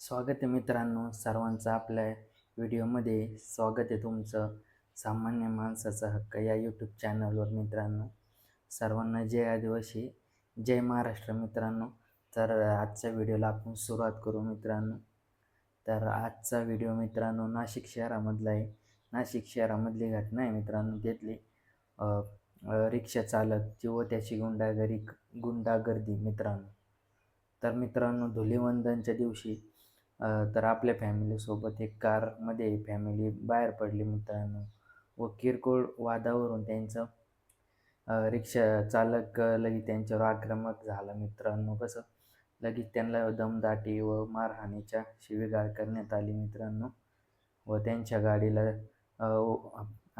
स्वागत आहे मित्रांनो. सर्वांचं आपल्या व्हिडिओमध्ये स्वागत आहे तुमचं. सामान्य माणसाचा हक्क या यूट्यूब चॅनलवर मित्रांनो. सर्वांना जय आदिवासी जय महाराष्ट्र मित्रांनो. तर आजच्या व्हिडिओला आपण सुरुवात करू मित्रांनो. तर आजचा व्हिडिओ मित्रांनो नाशिक शहरामधला आहे. नाशिक शहरामधली घटना आहे मित्रांनो त्यातली रिक्षा चालक किंवा त्याची गुंडागरी गुंडागर्दी मित्रांनो. तर मित्रांनो धुलिवंदनच्या दिवशी तर आपल्या फॅमिलीसोबत एक कारमध्ये फॅमिली बाहेर पडली मित्रांनो. व किरकोळ वादावरून त्यांचं रिक्षा चालक लगेच त्यांच्यावर आक्रमक झाला मित्रांनो. कसं? लगेच त्यांना दमदाटी व मारहाणीच्या शिवीगाळ करण्यात आली मित्रांनो. व त्यांच्या गाडीला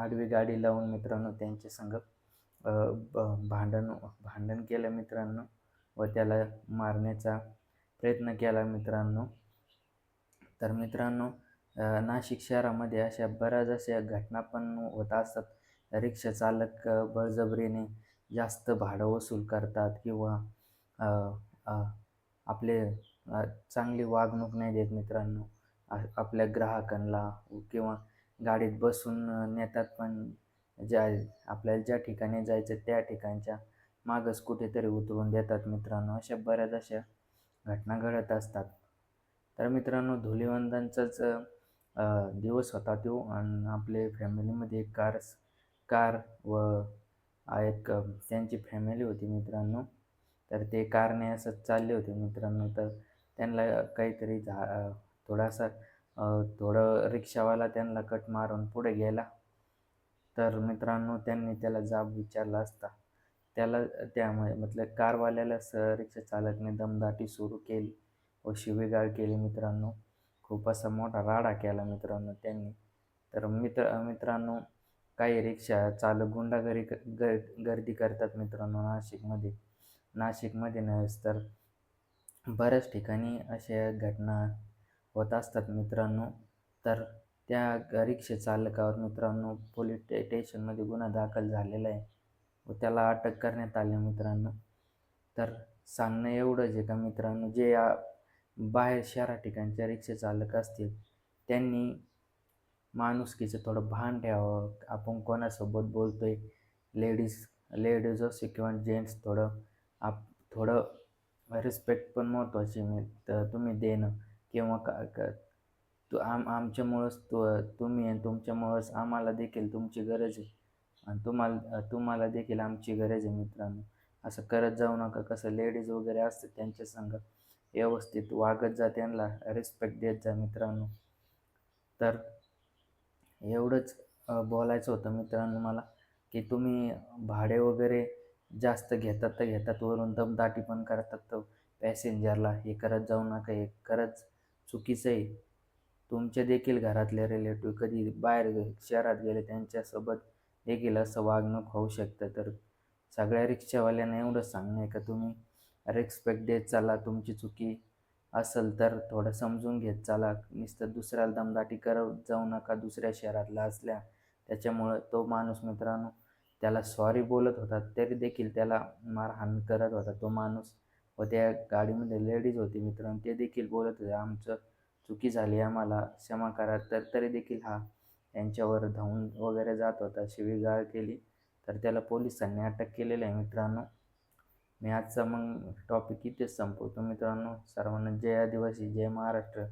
आडवी गाडी लावून मित्रांनो त्यांच्या संग भांडण भांडण केलं मित्रांनो. व त्याला मारण्याचा प्रयत्न केला मित्रांनो. तर मित्रांनो नाशिक शहरामध्ये अशा बऱ्याच अशा घटना पण होत असतात. रिक्षा चालक बळजबरीने जास्त भाडं वसूल करतात किंवा आपले चांगली वागणूक नाही देत मित्रांनो. आपल्या ग्राहकांना किंवा गाडीत बसून नेतात पण ज्या आपल्याला ज्या ठिकाणी जायचं त्या ठिकाणच्या मागच कुठेतरी उतरून देतात मित्रांनो. अशा बऱ्याच अशा घटना घडत असतात. तर मित्रांनो धुलिवंदनचाच दिवस होता तो आणि आपले फॅमिलीमध्ये एक कार कार व एक त्यांची फॅमिली होती मित्रांनो. तर ते कारने असं चालले होते मित्रांनो. तर त्यांना काहीतरी झा थोडासा थोडं रिक्षावाला त्यांना कट मारून पुढे गेला. तर मित्रांनो त्यांनी त्याला जाब विचारला असता. त्याला त्यामुळे मतलब कारवाल्याला स रिक्षा चालकने दमदाटी सुरू केली. व शिवीगाळ केली मित्रांनो. खूप असा मोठा राडा केला मित्रांनो त्यांनी. तर मित्र मित्रांनो काही रिक्षा चालक गुंडागरी गर गर्दी करतात मित्रांनो नाशिकमध्ये. नाशिकमध्ये नव्हेच तर बऱ्याच ठिकाणी अशा घटना होत असतात मित्रांनो. तर त्या रिक्षा चालकावर मित्रांनो पोलीस स्टे स्टेशनमध्ये गुन्हा दाखल झालेला आहे व त्याला अटक करण्यात आली मित्रांनो. तर सांगणं एवढंच आहे का मित्रांनो? जे या बाहेर शहरा ठिकाणच्या रिक्षा चालक असतील त्यांनी माणुसकीचं थोडं भान ठेवावं. आपण कोणासोबत बोलतो आहे लेडीज लेडीज असो किंवा जेंट्स थोडं आप थोडं रिस्पेक्ट पण महत्त्वाची मी तर तुम्ही देणं किंवा का का तू आम आमच्यामुळंच तू तुम्ही आणि तुमच्यामुळंच आम्हाला देखील तुमची गरज आहे. आणि तुम्हाला तुम्हाला देखील आमची गरज आहे मित्रांनो. असं करत जाऊ नका. कसं लेडीज वगैरे असतं त्यांच्या संग व्यवस्थित वागत जा त्यांना रिस्पेक्ट देत जा मित्रांनो. तर एवढंच बोलायचं होतं मित्रांनो मला की तुम्ही भाडे वगैरे जास्त घेतात तर घेतात वरून दमदाटी पण करतात. तर पॅसेंजरला हे करत जाऊ नका हे खरंच चुकीचं आहे. तुमचे देखील घरातले रिलेटिव्ह कधी बाहेर शहरात गेले त्यांच्यासोबत देखील असं वागणूक होऊ शकतं. तर सगळ्या रिक्षावाल्यांना एवढंच सांगणं आहे का तुम्ही? रेस्पेक्ट देत चाला तुमची चुकी असेल तर थोडं समजून घेत चाला. नुसतं दुसऱ्याला दमदाटी करत जाऊ नका दुसऱ्या शहरातला असल्या. त्याच्यामुळं तो माणूस मित्रांनो त्याला सॉरी बोलत होता. तरी देखील त्याला मारहाण करत होता तो माणूस. व त्या गाडीमध्ये लेडीज होती मित्रांनो ते देखील बोलत होते आमचं चुकी झाली आम्हाला क्षमा करा. तर तरी देखील हा यांच्यावर धावून वगैरे जात होता. शिवीगाळ केली. तर त्याला पोलिसांनी अटक केलेलं आहे मित्रांनो. मी आजचा मग टॉपिक इथेच संपवतो मित्रांनो. सर्वांना जय आदिवासी जय महाराष्ट्र.